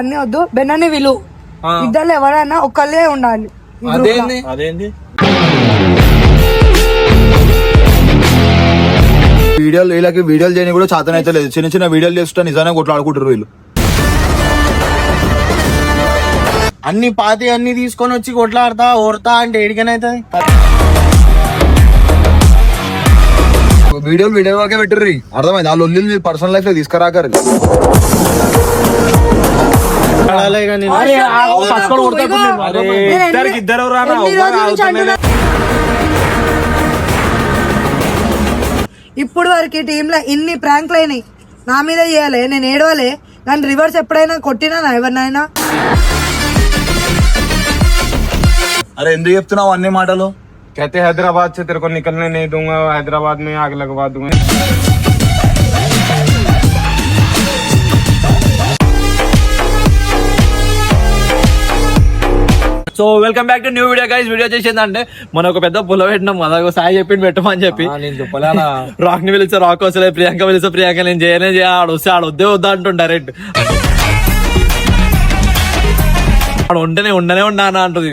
అన్ని వద్దు. బెన్నని విలు. ఇద్దరు ఎవరైనా ఒక్కళ్ళే ఉండాలి. అదేంది? వీడియోలు వీళ్ళకి వీడియోలు చేయని కూడా చేతన అయితే లేదు. చిన్న చిన్న వీడియోలు చేస్తుంటే నిజానే కొట్లాడుకుంటారు వీళ్ళు. అన్ని పాతి అన్ని తీసుకొని వచ్చి కొట్లాడతా ఓడతా అంటే ఏడికనైతుంది వీడియోలు వీడియో వరకే పెట్టరు అర్థమైంది? మీరు పర్సనల్ లైఫ్లో తీసుకురాకరు ఇద్దరికి ఎన్ని- ఇద్దరు రానా ఎన్ని ఒవ్వరు రోజుల నుంచి అవుతమే అంటున్నా? ఇప్పుడు వరకు టీమ్ లో ఇన్ని ప్రాంక్లు అయినాయి నా మీద చేయాలి నేను ఏడవలే కానీ రివర్స్ ఎప్పుడైనా కొట్టినా ఎవరినైనా అరే ఎందుకు చెప్తున్నావు అన్ని మాటలు कहते हैदराबाद से तेरे को निकलने नहीं दूंगा हैदराबाद में आग लगवा दूंगा so welcome back to new video guys. Video చేసిందంటే మన ఒక పెద్ద పుల్ల పెట్టినాం. కదా ఒక సాయి చెప్పింది పెట్టమని చెప్పి. రాక్ని పిలిస్తే రాక్ వస్తలే ప్రియాంక పిలిస్తే ప్రియాంక నేను చేయనే చేయ ఆడు వస్తే ఆడు వద్దే వద్దా అంటుండు డైరెక్ట్ ఆడు ఉంటేనే ఉండనే ఉన్నానా అంటుంది.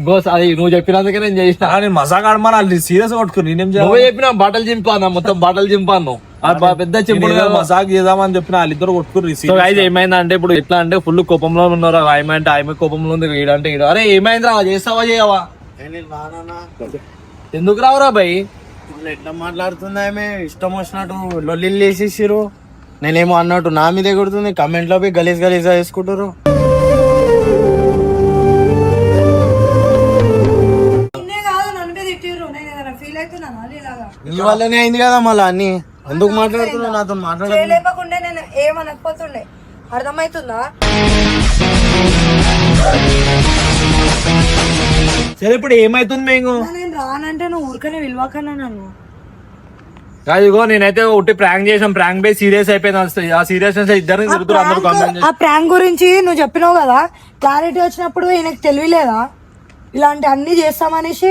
ఇంకో అది నువ్వు చెప్పినందుకే నేను చేసిన. ఆడమని వాళ్ళు సీరియస్ కొట్టుకుని నేనేం నువ్వే చెప్పిన బట్టలు చింపాను మొత్తం బట్టలు చింపాను. పెద్ద చేయాలి మజాక్ చేద్దామని చెప్పిన వాళ్ళిద్దరు కొట్టుకుని సో అయితే ఏమైందంటే ఇప్పుడు ఎట్లా అంటే ఫుల్ కోపంలో ఉన్నారు? ఆమె అంటే ఆమె కోపంలో ఉంది? ఈడంటే ఈడు. అరే ఏమైందిరా? చేస్తావా చేయవా? ఎందుకు రావురా భయ్ ఎట్లా మాట్లాడుతుంది ఆమె? ఇష్టం వచ్చినట్టు లొల్లిలు వేసేసిరు నేనేమో అన్నట్టు నా మీదే కొడుతుంది. కమెంట్లో పోయి గలీజ్ గలీజ్ వేసుకుంటారు నీ వల్లనే అయింది కదా మళ్ళీ అన్ని. ఎందుకు మాట్లాడుతున్నావు? నాతో మాట్లాడ చేయలేకపోకుండా నేను ఏమనకపోతుండే. అర్థమవుతుందా సరే ఇప్పుడు ఏమైతుంది మేము నేను రానంటే నువ్వు ఊరికనే విలువకన్నా నన్ను. కాదు ఇగో నేనైతే ఒకటి ప్రాంక్ చేసాం ప్రాంక్ బై సీరియస్ అయిపోయింది. అసలు. ఆ సీరియస్నెస్ ఇద్దరిని తిరుగుతారు అందరూ కామెంట్ ఆ ప్రాంక్ గురించి నువ్వు చెప్పినావు కదా? క్లారిటీ వచ్చినప్పుడు ఈయనకు తెలియలేదా ఇలాంటి అన్ని చేస్తామనేసి?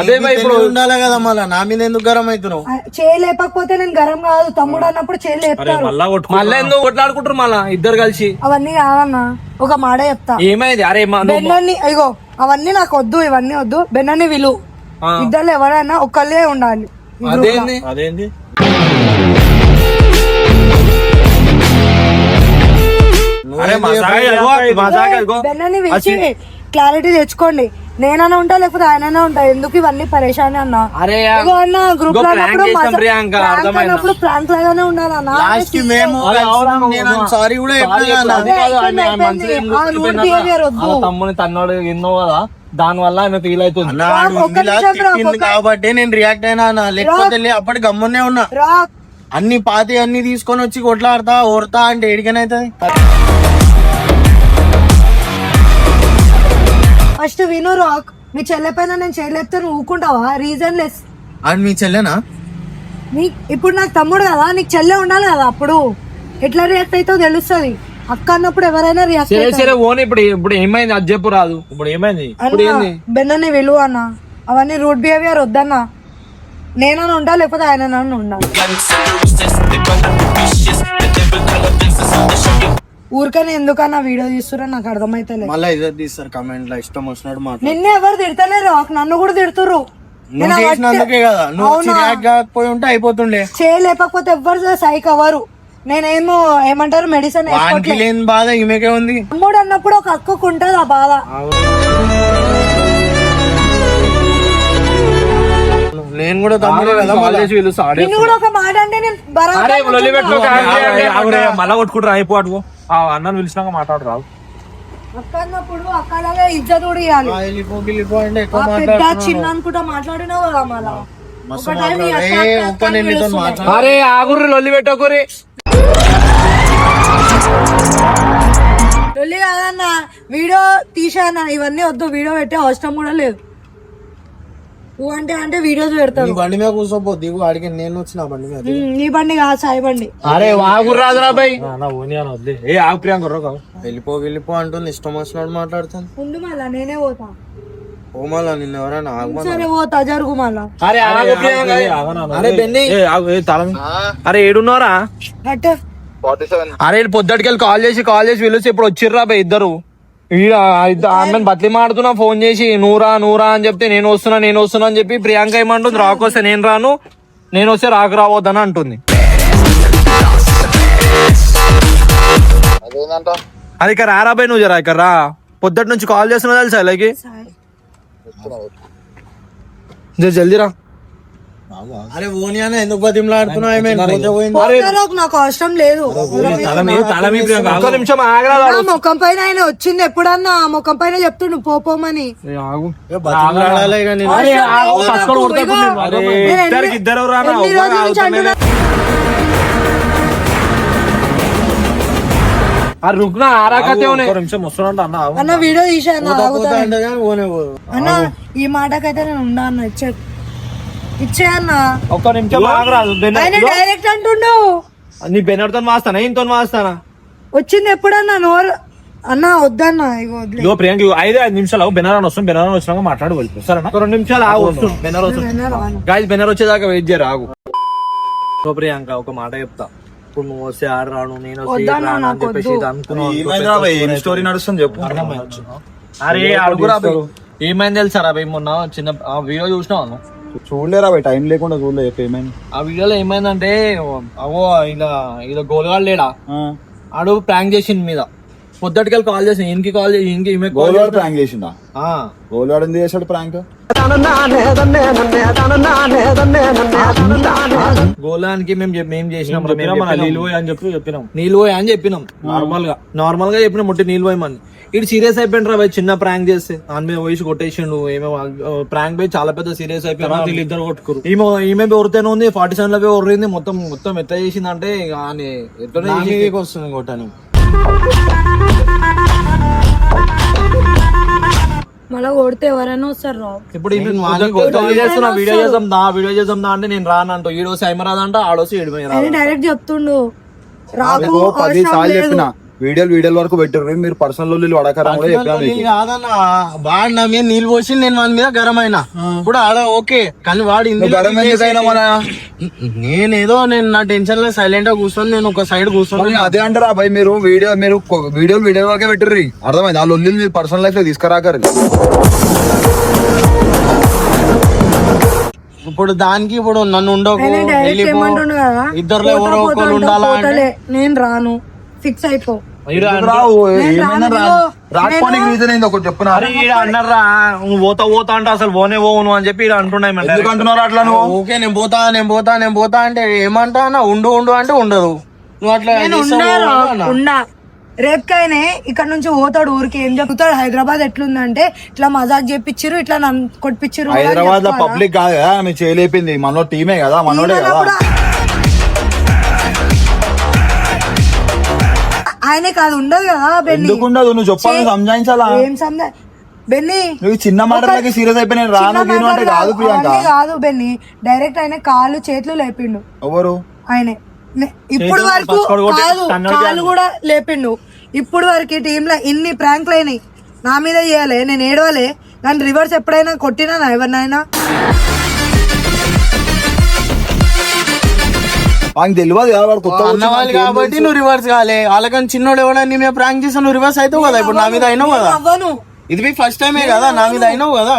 అదే ఇప్పుడు ఉండాలి కదా మళ్ళీ నా మీద ఎందుకు గరం అవుతున్నావు? చేయలేకపోతే నేను గరం కాదు తమ్ముడు అన్నప్పుడు చేయలేపుతారు మళ్ళా ఎందుకు కొట్లాడుకుంటారు మళ్ళా ఇద్దరు కలిసి? అవన్నీ కాదన్నా ఒక మాట చెప్తా. ఏమైంది? అరే బెన్నని ఇగో అవన్నీ నాకు వద్దు ఇవన్నీ వద్దు బెన్నని విలు. ఇద్దరు ఎవరైనా ఒక్కళ్ళే ఉండాలి. అదేంది? క్లారిటీ తెచ్చుకోండి. నేనన్నా ఉంటా లేకపోతే ఆయననే ఉంటా? ఎందుకు ఇవన్నీ పరేషాని అన్న? అరే ఇగో అన్న గ్రూప్ ప్రాంక్ లాగానే అవును. సారీ కూడా వద్దు. తమ్ముని తన్నోడు ఎన్నో కదా. దాని వల్ల ఆమె ఫీల్ అవుతుంది. కాబట్టి నేను రియాక్ట్ అయినా లేకపోతే అప్పటి గమ్మునే ఉన్నా. రా అన్ని పాతి అన్ని తీసుకొని వచ్చి కొట్లాడతా ఓడతా అంటే ఏడికనైతుంది ఫస్ట్ విను రాక్ మీ చెల్లె పైన నేను చేయలేపితే నువ్వు ఊకుంటావా రీజన్ లెస్ అది మీ చెల్లెనా? నీ ఇప్పుడు నాకు తమ్ముడు కదా నీకు చెల్లె ఉండాలి కదా అప్పుడు. ఎట్లా రియాక్ట్ అవుతావు తెలుస్తుంది. అక్క అన్నప్పుడు ఎవరైనా రియాక్ట్ సరే సరే ఓన్ ఇప్పుడు ఇప్పుడు ఏమైంది? అది చెప్పు రాదు. ఇప్పుడు ఏమైంది? అన్న బెన్నని విలువ అన్న. అవన్నీ రూట్ బిహేవియర్ వద్దన్న. నేనన్నా ఉండా లేకపోతే ఆయన ఉండాలి ఊరికనే ఎందుకన్నా వీడియో తీస్తున్నా నాకు అర్థమైతలే మళ్ళీ ఇద్దరు తీస్తారు కమెంట్లో ఇష్టం వచ్చినట్టు మాట్లాడు. నిన్నే ఎవరు తిడతలేరు రాక్ నన్ను కూడా తిడుతుర్రు. నువ్వు చేసినందుకే కదా. నువ్వు కాకపోయి ఉంటే అయిపోతుండే. చేయలేకపోతే ఎవ్వరు సైక్ అవ్వరు. నేనేమో ఏమంటారు మెడిసిన్ వానికి లేని బాధ ఈమెకే ఉంది. తమ్ముడు అన్నప్పుడు ఒక అక్కకు ఉంటది ఆ బాధ. నేను కూడా తమ్ముడే కదా ఆడే. నిన్ను కూడా ఒక మాట అంటే నేను బరాబర్. మళ్ళా కొట్టుకుంటారు? అయిపోటు ఆ అన్నను పిలిచినాక మాట్లాడు రావు అక్క అన్నప్పుడు అక్కలాగా ఇజ్జత్ కూడా ఇవ్వాలి పెద్ద చిన్న అనుకుంటా మాట్లాడినావు కదా మళ్ళా మస్తు ఒక టైం నీ అక్క మాట్లాడు. ఏ, అక్క ఒక్క అని నేను నీతో పిలుస్తుండే. మాట్లాడు. అరే ఆగుర్రి లొల్లి పెట్టకురి లొల్లి కాదన్న వీడియో తీసాన ఇవన్నీ వద్దు వీడియో పెట్టే అవసరం కూడా లేదు అంటే అంటే వీడియోస్ పెడతాను బండి మీద కూర్చోపో దిగు అడిగి నేను వచ్చిన బండి మీద నీ బండి కాదు సాయి బండి. అరే ఆగుర్రి రాదురా బై ఏ ఆగు ప్రియాంక వెళ్ళిపో వెళ్ళిపో అంటుంది ఇష్టం వచ్చినట్టు మాట్లాడుతాను. ముందు మళ్ళా నేనే పోతా. ఓ మళ్ళా నిన్న ఎవరైనా ఆగమని సరే పోతా జరుగు మళ్ళా. అరే ఆగు ప్రియాంక. అరే బెన్ని. అరే ఏడున్నారా? అరే వీళ్ళు పొద్దుటికెళ్ళి కాల్ చేసి కాల్ చేసి పిలిచి ఇప్పుడు వచ్చిర్రా బే ఇద్దరు. ఆమెను బతిలి మాడుతున్నా ఫోన్ చేసి నూరా నూరా అని చెప్తే నేను వస్తున్నా నేను వస్తున్నా అని చెప్పి ప్రియాంక ఏమంటుంది? రాకొస్తే నేను రాను నేను వస్తే రాకు రావద్దని అంటుంది. అది ఇక్కడ రారా బై నువ్వు జరా ఇక్కడ రా. పొద్దుటి నుంచి కాల్ చేస్తున్నా తెలుసా అలాగే జర జల్దీ రా. అరే ఓని ఎందుకు బతిమలాడుతున్నావు? నాకు అవసరం లేదు. ఒక్క నిమిషం ఆగరా ముఖం పైన ఆయన వచ్చింది ఎప్పుడన్నా? ఆ ముఖం పైన చెప్తుండు పోపోమని ఇద్దరు ఆ రుగ్న ఆరాకతే అన్న వీడియో తీసాను అన్న ఈ మాటకైతే నేను ఉన్నా అన్న ఒక్క నిమిషం ఆగరా ఆయన డైరెక్ట్ అంటుండు నీ బెనర్తో మాస్తానా? ఇంతో మాస్తానా? వచ్చింది ఎప్పుడన్నా? నోరు అన్న వద్దన్న ఇగో వదిలే. ప్రియాంక ఐదే ఐదు నిమిషాలు. ఆగు, బెనారన్ వస్తుంది బెనారన్ వచ్చినాక మాట్లాడి వెళ్ళిపో సరేనా? ఒక రెండు నిమిషాలు ఆగు వస్తుంది బెనర్ వస్తుంది నేను రాను. గాయస్ బెనర్ వచ్చేదాకా వెయిట్ చేయరు ఆగు. సో ప్రియాంక ఒక మాట చెప్తా. ఇప్పుడు నువ్వు వస్తే ఆడ రాను నేను వస్తే ఈడ వద్దన్నా, రాను అని నాకు చెప్పేసి వద్దు. ఇది అనుకున్నావు అనుకో, ఏమైందిరా భయ్? ఏం స్టోరీ నడుస్తుంది చెప్పు. అరే అడుగురా భయ్. ఏమైంది తెలుసారా భయ్ మొన్న చిన్న ఆ వీడియో చూసినావు నువ్వు? చూడలేరా భయ్ టైం లేకుండా చూడలే చెప్పు ఏమైంది ఆ వీడియోలో ఏమైందంటే అవో ఇలా ఇలా గోలగాడు లేడా. ఆడు ప్రాంక్ చేసింది మీద. పొద్దుటికెళ్ళి కాల్ చేసిన ఈయనకి కాల్ చేసి ఈయనకి ఈమె కాల్ గోల్వాడు ప్రాంక్ చేసిందా ఆ. గోల్వాడు ఎందుకు చేశాడు ప్రాంక్ గోలానికి మేము మేము చేసినాం పోయి అని చెప్పి చెప్పినాం. నీళ్ళు పోయి అని చెప్పినాం. నార్మల్గా నార్మల్గా చెప్పినాం ముట్టి నీళ్ళు పోయమని. ఇటు సీరియస్ అయిపోయిండ్రా భయ్ చిన్న ప్రాంక్ చేస్తే. దాని మీద వయసు కొట్టేసిండు ఏమో ప్రాంక్ పోయి చాలా పెద్ద సీరియస్ అయిపోయింది వీళ్ళు ఇద్దరు కొట్టుకురు ఈమె ఈమె ఒరితేనే ఉంది ఫార్టీ సెవెన్లో ఒరింది మొత్తం మొత్తం ఎట్లా చేసిందంటే ఇక ఆమె ఎట్లనే నా చేసింది. మీదకి వస్తుంది కొట్టని మళ్ళా కొడితే ఎవరైనా వస్తారు రావు. ఇప్పుడు చేస్తున్నా వీడియో చేద్దాం దా వీడియో చేద్దాం దా అంటే నేను రానంటూ ఈడో సైమ రాదంట ఆడోసి ఏడు ఆయన డైరెక్ట్ చెప్తుండు. రాకు మీకు పది సార్లు. చెప్పిన. వీడియోలు వీడియోల వరకు పెట్టారు మీరు పర్సనల్ కూడా చెప్పాను నీళ్ళు కాదన్న. వాడు నా మీద నీళ్ళు పోసి నేను వాడి మీద గరం అయినా ఇప్పుడు ఆడ ఓకే కానీ వాడు గరం మన నేనేదో నేను నా టెన్షన్లో సైలెంట్గా కూర్చొని నేను ఒక సైడ్ కూర్చొని అదే అంటారా భయ్ మీరు? వీడియో మీరు వీడియోలు వీడియో వరకే పెట్టర్రి. అర్థమైంది? ఆ లొల్లి మీరు పర్సనల్ లైఫ్లో తీసుకురాకరు ఇప్పుడు దానికి ఇప్పుడు నన్ను ఉండకు ఆయన డైరెక్ట్ వెళ్ళిపో. ఏమంటుండు కదా? ఇద్దరులో పోతా, ఎవరో పోతా ఒకరు ఉండాలా అంటే. నేను రాను. ఫిక్స్ అయిపో. రాకపోనికి రీజన్ ఏందో ఒకటి అన్నారా? నువ్వు పోతా పోతా అంటే అసలు పోనే నువ్వు అని చెప్పి అంటున్నాయి అట్లా నువ్వు? ఓకే నేను పోతా నేను పోతా నేను పోతా అంటే ఏమంటా అన్న? ఉండు ఉండు అంటే ఉండదు. నువ్వు అట్లా నేను చేస్తావు ఉండారా అన్న. ఉండా రేపుకైనా ఇక్కడ నుంచి పోతాడు ఊరికి. ఏం చెప్తాడు హైదరాబాద్ ఎట్లుందంటే ఇట్లా మజాక్ చేపించారు ఇట్లా నన్ను కొట్టించారు హైదరాబాద్లో పబ్లిక్ కాదు కదా మీరు చేయలేపింది. మనలో టీమే కదా మనోడే కదా. ఆయన కాదు ఉండదు కదా బెన్ని. ఎందుకు ఉండదు? నువ్వు చెప్పాలని సంజాయించాలా? ఏం సందే బెన్ని నువ్వు చిన్న మాటలకి సీరియస్ అయిపోయి నేను రాను గీను అంటే కాదు ప్రియాంక. అవన్నీ కాదు బెన్ని. డైరెక్ట్ ఆయన కాళ్ళు చేతులు లేపిండు. ఎవరు? ఆయనే. నే- ఇప్పుడు వరకు పట్టుకొని కొట్టి కాదు కాళ్ళు కూడా లేపిండు. ఇప్పుడు వరకు ఈ టీంలో ఇన్ని ప్రాంక్లు అయినాయి. నా మీద చేయాలి నేను ఏడవలే. కానీ రివర్స్ ఎప్పుడైనా కొట్టినా నా ఎవరినైనా? నాకు తెలియదు కదా వాడు కొత్త అన్న వాళ్ళు కాబట్టి నువ్వు రివర్స్ కాలే. వాళ్ళకని చిన్నోడు ఎవడన్నా నీ మీద ప్రాంక్ చేసి నువ్వు రివర్స్ అవుతావు కదా. ఇప్పుడు నా మీద అయినావు కదా. ఇది మీ ఫస్ట్ టైమే కదా. నా మీద అయినావు కదా.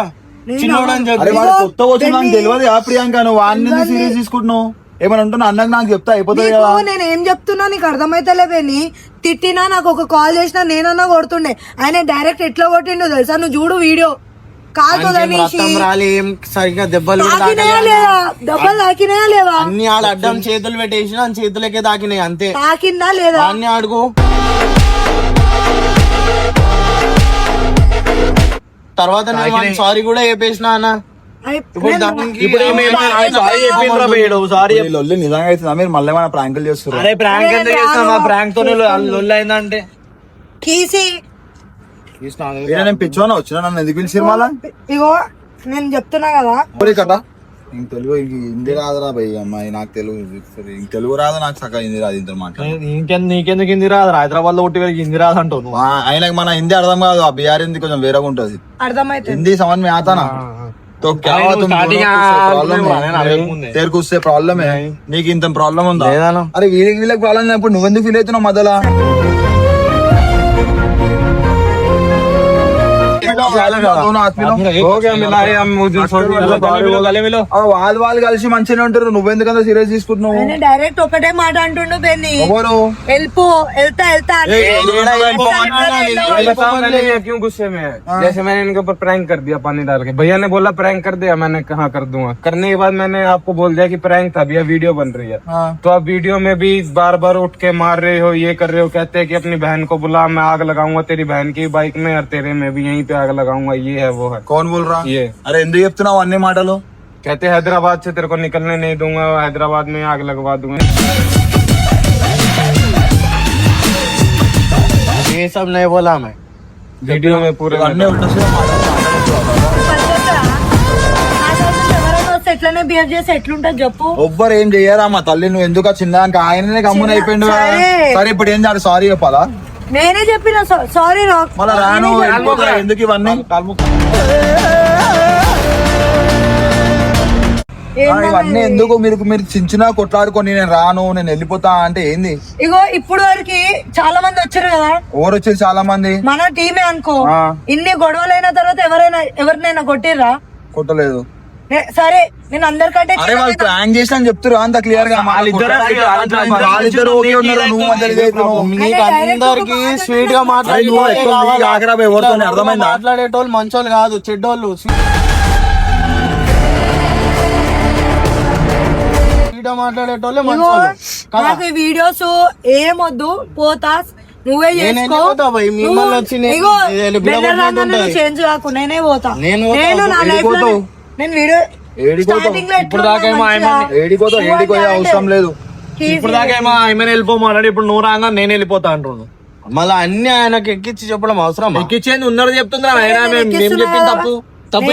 చిన్నోడు అని అరే చెప్పి. వాడు కొత్త వచ్చిన నాకు తెలియదు కదా ప్రియాంక. నువ్వు వాడిని సీరియస్ తీసుకుంటున్నావు? ఏమని అంటున్నా అన్నకు నాకు చెప్తా అయిపోతుంది కదా. నేను ఏం చెప్తున్నా? నీకు అర్థమైతలేవేని తిట్టినా నాకు ఒక కాల్ చేసినా నేనన్నా కొడుతుండే. ఆయన డైరెక్ట్ ఎట్లా కొట్టిండో తెలుసా? నువ్వు చూడు వీడియో. రక్తం రాలి సరిగ్గా దెబ్బలు దెబ్బలు తాకినాయా లేవా అన్ని ఆడ అడ్డం చేతులు పెట్టేసిన చేతులకే తాకినాయి అంతే. తాకిందా లేదా? అన్ని అడుగు తర్వాత నేను సారీ కూడా చెప్పేసిన అన్న. లొల్లి నిజంగా అవుతుందా మీరు మళ్ళీ ఏమైనా ప్రాంకులు చేస్తారు అరే ప్రాంక్ ప్రాంక్ తోనే లొల్లి అయిందంటే నేను పిచ్చోనా వచ్చిన నన్ను ఎందుకు పిలిచిరు మళ్ళా ఇగో నేను చెప్తున్నా కదా ఊరి కట్ట ఇంక తెలుగు ఇంక హిందీ రాదురా భయ్ అమ్మాయి నాకు తెలుగు సరే, ఇంక తెలుగు రాదు నాకు సగం హిందీ రాదు ఇంత మాట ఇంకెందుకు నీకెందుకు హిందీ రాదు హైదరాబాద్ లో పుట్టి హిందీ రాదు అంటావు నువ్వు ఆయనకి మన హిందీ అర్థం కాదు ఆ బీఆర్ హిందీ కొంచెం వేరేగా ఉంటది అర్థమైతే హిందీ సమన్ మే ఆతానా तो क्या भाई, हुआ నువ్వు तुम starting दोनों आ- को प्रॉब्लम అనుకునే వాడిని అడగక ముందే. है तेरे को उससे प्रॉब्लम है నీకు ఇంత ప్రాబ్లం ఉందా లేదన్నా. అరే వీళ్ళకి వీళ్ళకి ప్రాబ్లం ఇప్పుడు నువ్వెందుకు ఫీల్ అవుతున్నావు మధ్యలో दोनों आदमी लोग। हो गया मिला है हम उस दिन छोड़ दिया गले मिलो गले मिलो ఆ వాళ్ళు వాళ్ళు కలిసి మంచిగానే ఉంటారు నువ్వెందుకంత సీరియస్ తీసుకుంటున్నావు ఆయన డైరెక్ట్ ఒకటే మాట అంటుండు బెన్ని ఎవరు వెళ్ళిపో వెళ్తా వెళ్తా అంటే बताओ मैंने ये क्यों गुस्से में है जैसे मैंने इनके ऊपर प्रैंक कर दिया पानी डाल के भैया ने बोला प्रैंक कर दिया मैंने कहा कर दूंगा करने के बाद मैंने आपको बोल दिया कि प्रैंक था भैया वीडियो बन रही है तो आप वीडियो में भी बार बार उठ के मार रहे हो ये कर रहे हो कहते हैं कि अपनी बहन को बुला मैं आग लगाऊंगा तेरी बहन की बाइक में और तेरे में भी यहीं पे आग लगाऊंगा ये है वो है कौन बोल रहा ये అరే ఎందుకు చెప్తున్నావు అన్ని మాటలు कहते हैदराबाद से तेरे को निकलने नहीं दूंगा हैदराबाद में आग लगवा दूंगा ये सब नहीं बोला मैं वीडियो में पूरे అన్నీ ఉల్టా సీదా మాట్లాడుతున్నావు. ఎవరైనా వస్తే ఎట్లనే బిహేవ్ చేసి ఎట్లుంటది చెప్పు ఎవ్వరు ఏం చెయ్యరా మా తల్లి నువ్వు ఎందుకు ఆ చిన్నదానికి ఆయననే గమ్మున అయిపోయిండు కదా. సరే. సరే ఇప్పుడు ఏం చేయాలి సారీ చెప్పాలా నేనే చెప్పిన సారీ రా మళ్ళా రాను. ఎందుకు ఇవన్నీ? ఇవన్నీ ఎందుకు మీరు మీరు చించినా కొట్లాడుకొని నేను రాను నేను వెళ్ళిపోతా అంటే ఏంది? ఇగో ఇప్పుడు వరకు చాలా మంది వచ్చారు కదా. ఎవరు వచ్చేది చాలా మంది? మన టీమే అనుకో. ఇన్ని గొడవలైన తర్వాత ఎవరైనా ఎవరినైనా కొట్టిర్రా? కొట్టలేదు. సరే నేను అందరికంటే అరే వాళ్ళు ప్రాంక్ చేసిన అని అంత క్లియర్గా వాళ్ళిద్దరే వాళ్ళిద్దరు ఓకే ఉన్నారు నువ్వు అందరికి స్వీట్గా మాట్లాడే మాట్లాడేటోళ్ళు మంచోళ్ళు కాదు చెడ్డోళ్ళు. స్వీట్గా మాట్లాడేటోళ్ళే నాకు ఈ వీడియోస్ ఏమొద్దు పోతా. నువ్వే నేనేం చేసుకో. నేను-. చేంజ్ పోతా. నేను నా లైఫ్? నేను వీడియో ఇప్పుడు దాకా ఏడికోతో అవసరం లేదు. ఇప్పుడు దాకా ఏమో ఆయన వెళ్ళిపోమన్నాడు ఇప్పుడు నువ్వు రాగా నేను వెళ్ళిపోతా అంటున్నాను మళ్ళీ అన్ని ఆయనకి ఎక్కించి చెప్పడం అవసరం ఎక్కిచ్చేది ఉన్నది చెప్తుందా ఆయన మేము తప్పు తప్పు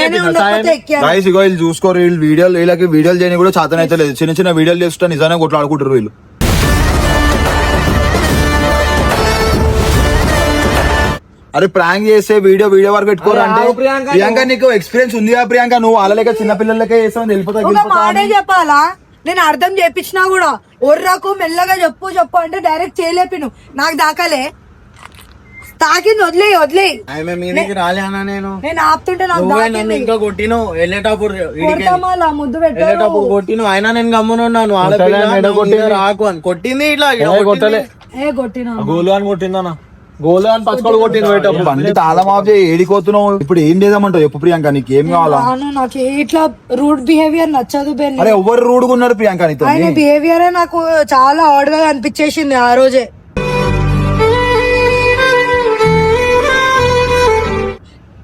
చూసుకోరు వీళ్ళు వీడియోలు వీళ్ళకి వీడియోలు చేయని కూడా చేతన అయితే లేదు. చిన్న చిన్న వీడియోలు చేస్తుంటే నిజానే కొట్లాడుకుంటారు వీళ్ళు. అరే ప్రాంక్ చేస్తే వీడియో వీడియో వరకు పెట్టుకోరు అంటే? ప్రియాంక, నీకు ఎక్స్పీరియన్స్ ఉందిగా ప్రియాంక? నువ్వు వాళ్ళ చిన్న పిల్లలకే చేస్తావు వెళ్ళిపోతా ఒక మాటే చెప్పాలా? నేను అర్థం చేపించినా కూడా ఒర్రకు మెల్లగా చెప్పు చెప్పు అంటే డైరెక్ట్ చేయలేపిను. నాకు దాకాలే. తాకింది వదిలే వదిలే ఆమె మీదకి రాలే అన్న నేను. నేను ఆపుతుంటే నాకు ఇంకా కొట్టిను వెళ్ళేటప్పుడు ముద్దు పెట్టారు వెళ్ళేటప్పుడు కొట్టిను అయినా నేను గమ్మునున్నాను ఆడపిల్ల రాకు అని. కొట్టింది ఇట్లా కొట్టింది. ఏ కొట్టినా. గోలు అని కొట్టిందన్న. గోలు అని పచ్చుకోడు కొట్టింది పోయేటప్పుడు బండి తాళం ఆఫ్ చేయి ఇప్పుడు ఏం చేద్దామంటావు చెప్పు ప్రియాంక నీకు ఏం కావాలా? అవును నాకు ఇట్లా రూడ్ బిహేవియర్ నచ్చదు అరే ఎవరు రూడ్గా ఉన్నారు ప్రియాంక నీతో ఆయన బిహేవియర్ నాకు చాలా ఆడ్గా అనిపించేసింది ఆ రోజే.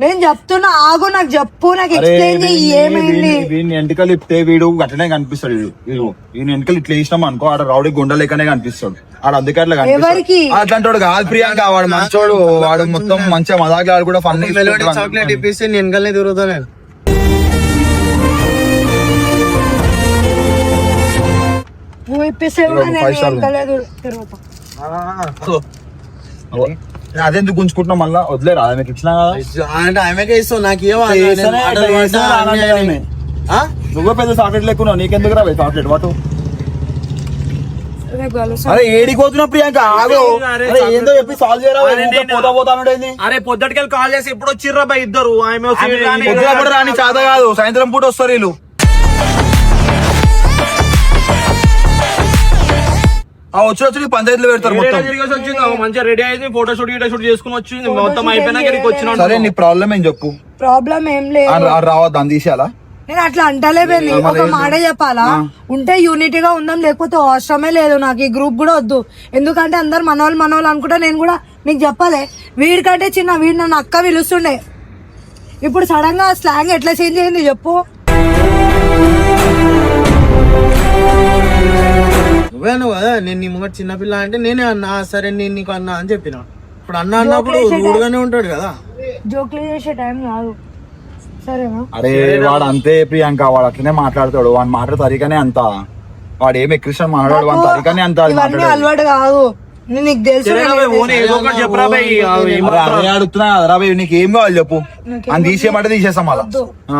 నేను చెప్తున్నా ఆగు నాకు చెప్పు నాకు ఎక్స్ప్లెయిన్ చెయ్యి ఏమైంది? వీడిని ఎంటికలు ఇప్తే వీడు అట్లనే కనిపిస్తాడు వీడు ఈయన ఎంటికలు ఇట్లా వేసినాం అనుకో ఆడ రౌడీ గుండె లెక్కనే కనిపిస్తాడు. ఆడ అందుకే అట్లా ఎవరికి? కనిపిస్తాడు అట్లాంటి వాడు కాదు ప్రియాంక వాడు మంచోడు వాడు మొత్తం మంచిగా మజాకి ఆడు కూడా ఫన్ చాక్లెట్ ఇప్పిస్తే నేను వెనకాలనే తిరుగుతా నేను. నువ్వు ఇప్పిస్తే తిరుగుతా. అదెందుకు గుంజుకుంటున్నాం మళ్ళా? వదిలేరా? ఆమెకి ఇచ్చినా కదా? అంటే ఆమెకే ఇస్తావు నాకు ఏమో. నువ్వే పెద్ద చాక్లెట్ లెక్కున్నావు నీకెందుకు రా చాక్లెట్? వాటు. అరే ఏడిపోతున్నావు ప్రియాంక? ఆగు. అరే ఏందో చెప్పి సాల్వ్ చేయరా? పోతా పోతా అనుడేంది. అరే పొద్దుటికెళ్ళి కాల్ చేసి ఇప్పుడు వచ్చిర్రా ఇద్దరు? ఆమె రాని చేత కాదు. సాయంత్రం పూట వస్తారు వీళ్ళు. ఆ వచ్చి వచ్చి పంచాయతీలు పెడతారు మొత్తం. మంచిగా రెడీ అయింది ఫోటో షూట్ గీటో షూట్ చేసుకుని వచ్చింది మొత్తం అయిపోయినాక ఇక్కడికి వచ్చిన సరే నీ ప్రాబ్లం ఏం చెప్పు? ప్రాబ్లం ఏం లేదు. రావద్దు అని తీసేయాలా? నేను అట్లా అంటలే బెన్ని ఒక మాట చెప్పాలా? ఉంటే యూనిటీగా ఉందాం లేకపోతే అవసరమే లేదు నాకు. ఈ గ్రూప్ కూడా వద్దు. ఎందుకంటే అందరు మనవాళ్ళు మనవాళ్ళు అనుకుంటా నేను కూడా నీకు చెప్పాలి. వీడికంటే చిన్న వీడు నన్ను అక్క పిలుస్తుండే. ఇప్పుడు సడన్గా స్లాంగ్ ఎట్లా చేంజ్ అయింది చెప్పు. నువ్వే నువ్వు కదా నేను నీ ముంగట చిన్నపిల్ల అంటే నేనే అన్నా "ఆ, సరే నేను నీకు అన్నా అని చెప్పిన. ఇప్పుడు అన్న అన్నప్పుడు రూడ్గానే ఉంటాడు కదా. జోక్లు చేసే టైం కాదు. సరేనా? అరే వాడు అంతే ప్రియాంక వాడు అట్లనే మాట్లాడతాడు. వాడి మాట తరికనే అంత. వాడు ఏమి ఎక్కిస్తాడు మాట్లాడు వాడి తరికనే అంత అది అలవాటు కాదు. నీకు తెలుసు అడుగుతున్నా కదరా భయ్ నీకు ఏం కావాలి చెప్పు? అని తీసేయమంటే తీసేస్తాం మళ్ళా.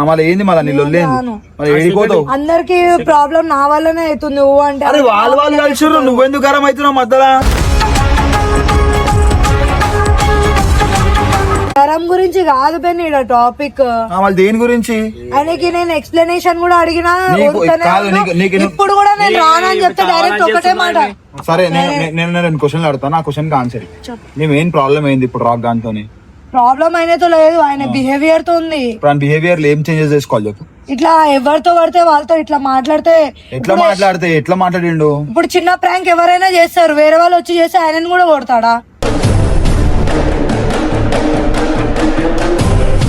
మళ్ళీ ఏంది మళ్ళీ నీ లొల్లేంది ఏడిపోతావు అందరికి ప్రాబ్లం నా వల్లనే అవుతుంది నువ్వు అంటే అరే వాళ్ళు వాళ్ళు కలిసిర్రు నువ్వెందుకు గరం అవుతున్నావు మధ్యలో? జ్వరం గురించి కాదు బెన్ ఈడ టాపిక్. ఆ, మళ్ళీ దేని గురించి? ఆయనకి నేను ఎక్స్ప్లెనేషన్ కూడా అడిగినా నీకు- వద్దనే కాదు, అన్నాడు. నీకు- నీకు- ఇప్పుడు కూడా నేను రానని చెప్తే డైరెక్ట్ ఒకటే మాట. సరే నేను నేను- నేను రెండు క్వశ్చన్లు అడుగుతాను ఆ క్వశ్చన్ ఆన్సర్ నీ మెయిన్ ప్రాబ్లం ఏంది ఇప్పుడు రాక్ దాంతో ప్రాబ్లం అయినతో లేదు ఆయన బిహేవియర్తో ఉంది. ఇప్పుడు ఆయన బిహేవియర్ ఏం చేంజెస్ చేసుకోవాలి చెప్పు. ఇట్లా ఎవరితో పడితే వాళ్ళతో ఇట్లా మాట్లాడితే ఎట్లా మాట్లాడితే ఎట్లా మాట్లాడిండు? ఇప్పుడు చిన్న ప్రాంక్ ఎవరైనా చేస్తారు వేరే వాళ్ళు వచ్చి చేస్తే ఆయనని కూడా కొడతాడా?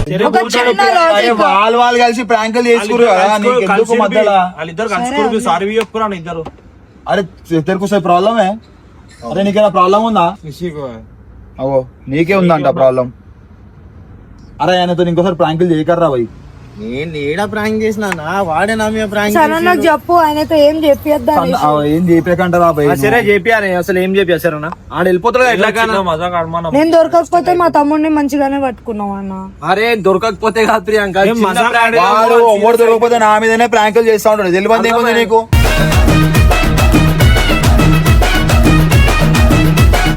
వాళ్ళు వాళ్ళు కలిసి ప్రాంకులు చేసుకురు కదా నీకు ఎందుకు మధ్యలో? వాళ్ళిద్దరు కలుసుకుని సారీ చెప్పుకురా ఇద్దరు. అరే తెరకు ప్రాబ్లమే? అరే నీకేనా ప్రాబ్లం ఉందా? అవో నీకే ఉందంట ప్రాబ్లం. అరే ఆయనతో ఇంకోసారి ప్రాంకులు చేయకర్రా భయ్ నేను ఏడా ప్రాంక్ చేసినా వాడే నా మీద ప్రాంక్ సరే నాకు చెప్పు ఆయనతో ఏం చెప్పిద్దా ఏం సరే చెప్పారు అసలు ఏం ఆడ వెళ్ళిపోతాడు ఎట్లా నేను దొరకకపోతే మా తమ్ముడిని మంచిగానే పట్టుకున్నావు అన్న. అరే దొరకకపోతే కాదు ప్రియాంక. దొరకకపోతే నా మీదనే ప్రాంకులు చేస్తా ఉంటాడు తెలియదు నీకు?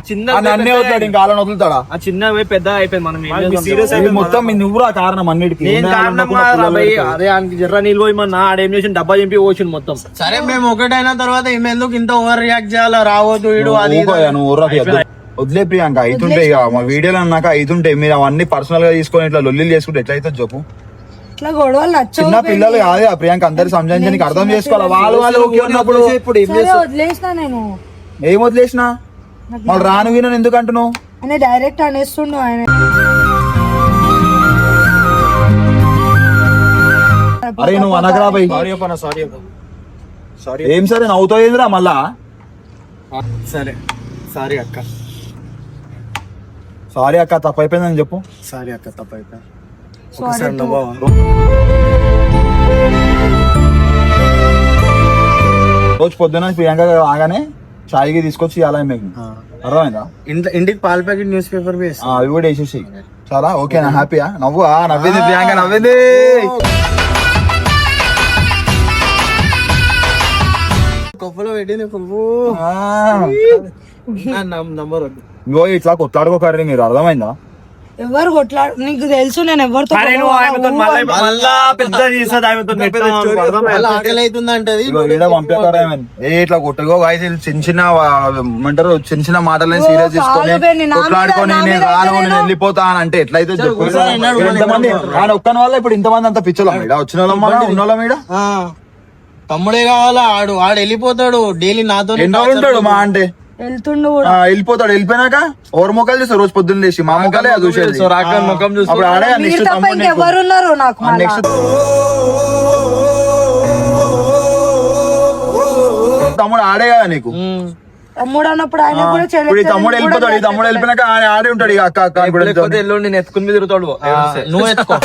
చిన్న ఆ నన్నే వదులుతాడు ఇంకా వాళ్ళని వదులుతాడా? ఆ చిన్న పోయి పెద్ద అయిపోయింది మనం? సీరియస్ ఈ మొత్తం మీ నువ్వురా కారణం అన్నిటికీ. నేను కారణం అరే ఆయనకి జర్ర నీళ్ళు పోయమన్నా ఆడేం చేసి డబ్బా చెంపి పోసిండు మొత్తం. సరే మేము ఒకటైన తర్వాత ఈమె ఎందుకు ఇంత ఓవర్ రియాక్ట్ చేయాలా? రావద్దు వీడు అది నువ్వు. వదిలే ప్రియాంక అవుతుంటాయి ఇక మా వీడియోలు అన్నాక అవుతుంటాయి మీరు అవన్నీ పర్సనల్గా తీసుకొని ఇట్లా లొల్లిలు చేసుకుంటే ఎట్లయితే చెప్పు? ఇట్లా గొడవలు నచ్చవు చిన్న పిల్లలు కాదు ఆ ప్రియాంక అందరు సంజాయించడానికి అర్థం చేసుకోవాలి? వాళ్ళు వాళ్ళు ఉన్నప్పుడు సరే వదిలేసిన నేను. ఏం వదిలేసిన? మళ్ళీ రాను వినని ఎందుకు అంటున్నావు? డైరెక్ట్ అనేస్తుండు ఆయన. అరే నువ్వు అనకరా బై. సారీ చెప్పనా సారీ సారీ ఏం సరే నవ్వుతావు ఏందిరా మళ్ళా? సరే. సారీ అక్క. సారీ అక్క తప్పు అయిపోయిందని చెప్పు. సారీ అక్క తప్పైతే Sorry too. రోజు పొద్దున ప్రియాంక ఆగానే చాయ్కి తీసుకొచ్చి ఇవ్వాలి మీకు అర్థమైందా? ఇంటి ఇంటికి పాల ప్యాకెట్ న్యూస్ పేపర్ అవి కూడా వేసేసి చాలా ఓకేనా హ్యాపీయా? నవ్వు ఆ, నవ్వింది ప్రియాంక నవ్వింది. కొప్పలో పెట్టింది. నంబర్ ఇగో ఇట్లా కొట్లాడుకోకర్రీ మీరు అర్థమైందా? ఎవరు కొట్లాడు నీకు తెలుసు నేను ఎవరితో అరే నువ్వు ఆమెతో మళ్ళీ మళ్ళా పెద్ద చేస్తుంది ఆమెతో అలా ఆకలి అవుతుంది అంటది ఇగో ఈడ పంపించారా ఏ ఇట్లా కొట్టుకో వాయిస్ చిన్న చిన్న ఏమంటారు చిన్న చిన్న మాటలని సీరియస్ తీసుకొని కొట్లాడుకొని నేను రాను నేను వెళ్ళిపోతా అని అంటే ఎట్లయితే చెప్పు. ఇంతమంది ఆయన ఒక్కని వల్ల ఇప్పుడు ఇంతమంది అంత పిచ్చోళ్ళం ఈడ? వచ్చిన వాళ్ళం ఉన్న వాళ్ళం ఈడ? తమ్ముడే కావాలా? ఆడు ఆడు వెళ్ళిపోతాడు. డైలీ నాతో ఉంటాడు మా అంటే వెళ్తుండు కూడా ఆ, వెళ్ళిపోతాడు వెళ్ళిపోయినాక ఎవరు మొక్కలు చేస్తారు రోజు పొద్దున్న లేచి మా మొక్కలే అది చూసేది ముఖం చూసి తమ్ముడు నీకు. నెక్స్ట్ తమ్ముడు ఆడే కదా నీకు తమ్ముడు అన్నప్పుడు ఆయన కూడా ఇప్పుడు ఈ తమ్ముడు వెళ్ళిపోతాడు ఈ తమ్ముడు వెళ్ళిపోయినాక ఆయన ఆడే ఉంటాడు ఇక అక్క అక్క ఇప్పుడు లేకపోతే ఎల్లుండి నేను ఎత్తుకుని మీద తిరుగుతాడు నువ్వు ఎత్తుకో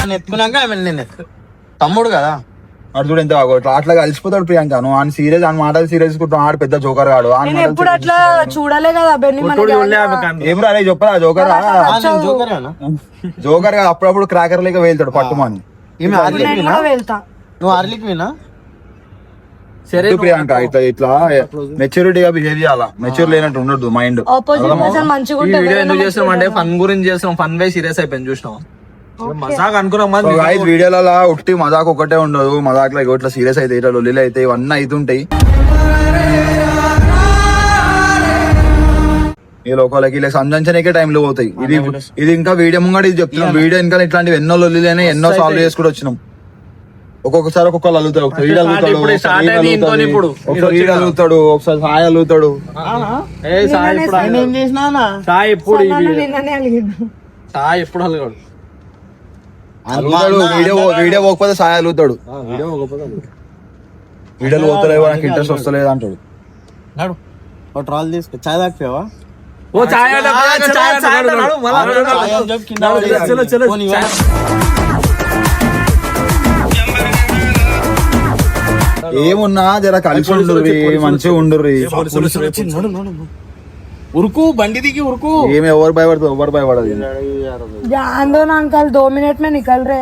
నేను ఎత్తుకున్నాక ఆమె నేను ఎత్తు తమ్ముడు కదా అటు చూడు ఎంత బాగో ఇట్లా అట్లా కలిసిపోతాడు ప్రియాంక. నువ్వు ఆయన సీరియస్ ఆయన మాటలు సీరియస్ కుంటావు ఆడు పెద్ద జోకర్ కాడు నేను ఎప్పుడు అట్లా చూడలే కదా బెన్ని. ఏం రా చెప్పరా జోకర్ ఆ? జోకర్గా అప్పుడప్పుడు క్రాకర్ లేక వెళ్తాడు పట్టుమని నువ్వు ఆర్లిక్ వినా సరే ప్రియాంక? ఇట్లా ఇట్లా మెచ్యూరిటీగా బిహేవ్ చేయాలా? మెచ్యూర్ లేనట్టు ఉండదు మైండ్ వీడియో ఎందుకు చేస్తున్నాం అంటే ఫన్ గురించి చేస్తున్నాం ఫన్ వే సీరియస్ అయిపోయింది చూసినాం మజాక్ అనుకున్నాం వీడియోలలో ఉట్టి మజాక్ ఒకటే ఉండదు. మజాక్లో ఇట్లా సీరియస్ అయితే ఇట్లా లొల్లిలు అయితే ఇవన్నీ అవుతుంటాయి. ఈ లోకాలకి ఇలా సంజాయించడానికే టైంలో పోతాయి. ఇది ఇది ఇంకా వీడియో ముంగడ ఇది చెప్తున్నాం. వీడియో ఇంకా ఇట్లాంటివి ఎన్నో లొల్లిలేనే ఎన్నో సాల్వ్ చేసుకుంటూ వచ్చినాం. ఒక్కొక్కసారి ఒక్కొక్కరు ఒకసారి అలుగుతాడు ఇప్పుడు ఒకసారి అలుగుతాడు. ఒకసారి సాయి అలుగుతాడు ఏ సాయి ఇప్పుడు సాయి ఎప్పుడు వీడియో అలిగిండు సాయి అలుగుతాడు వీడియో పోకపోతే వీడియోలు పోతలేవు? నాకు ఇంట్రెస్ట్ వస్తలేదు అంటాడు. నడు. ఒక ట్రాల్ తీసుకో. చాయ్ తాగిపోయావా? ఓ. చలో, చలో, చాయ్. ఏమున్నా? జర కలిసి ఉండుర్రి మంచిగా ఉండుర్రి. ఉరుకు బండి దిగి ఉరుకు. ఏమి ఎవరు భయపడుతుంది ఎవరు భయపడదు ఆందోళన అంకల్ దో మినిట్ మే నికల్ రే